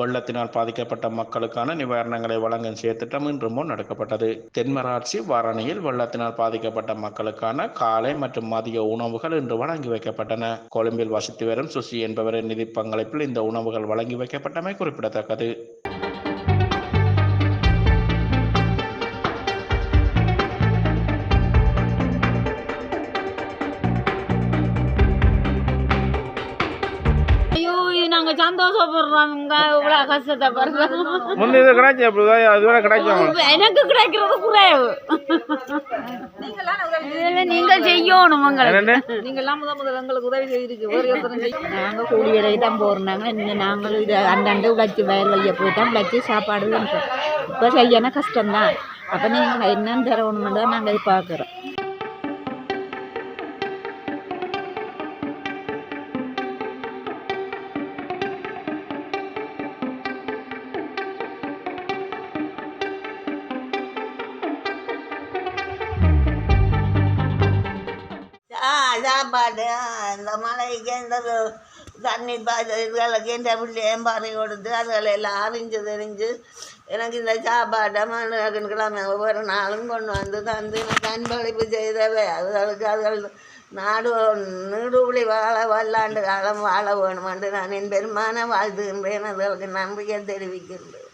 வெள்ளத்தினால் பாதிக்கப்பட்ட மக்களுக்கான நிவாரணங்களை வழங்கும் செயற்திட்டம் இன்று முன்னெடுக்கப்பட்டது தென்மராட்சி வாரணியில் வெள்ளத்தினால் பாதிக்கப்பட்ட மக்களுக்கான காலை மற்றும் மதிய உணவுகள் இன்று வழங்கி வைக்கப்பட்டன. கொழும்பில் வசித்து வரும் சுசி என்பவரின் நிதி பங்களிப்பில் இந்த உணவுகள் வழங்கி வைக்கப்பட்டமை குறிப்பிடத்தக்கது. சந்தோஷப்படுறோங்க இவ்வளவு கஷ்டத்தை பாருங்க. முன்ன இது கிடைச்சி அப்படி அதுவரை கிடைக்கும் எனக்கு கிடைக்கிறது குறைவு. நீங்கள் செய்யணும் உங்களுக்கு நீங்கள்லாம் முதல் எங்களுக்கு உதவி செய்திருக்கு. செய்ய நாங்கள் கூலி வேலைக்கு தான் போடுறாங்க இந்த நாங்கள் இது அண்டாண்டு உழைச்சி வயல் வழிய போய் தான் உழைச்சி சாப்பாடு இப்போ செய்யணும் கஷ்டம்தான். அப்போ நீங்கள் என்னன்னு தரணுமென்று தான் நாங்கள் பார்க்குறோம் ஆ சாப்பாடு இந்த மலைக்கு இந்த தண்ணி பாய்ச்ச இதுகளுக்கு எந்த பிள்ளையும் பறி கொடுத்து அதுகளை எல்லாம் அறிஞ்சு தெரிஞ்சு எனக்கு இந்த சாப்பாட்டை மண்ணு கிழமை ஒவ்வொரு நாளும் கொண்டு வந்து தந்து எனக்கு அன்பளிப்பு செய்தவை. அதுகளுக்கு அதுகள் நாடு நீடுபுலி வாழ வல்லாண்டு காலம் வாழ வேணுமென்று நான் என் பெருமான வாழ்த்துகின்றேன். அதுகளுக்கு நம்பிக்கை தெரிவிக்கின்றேன்.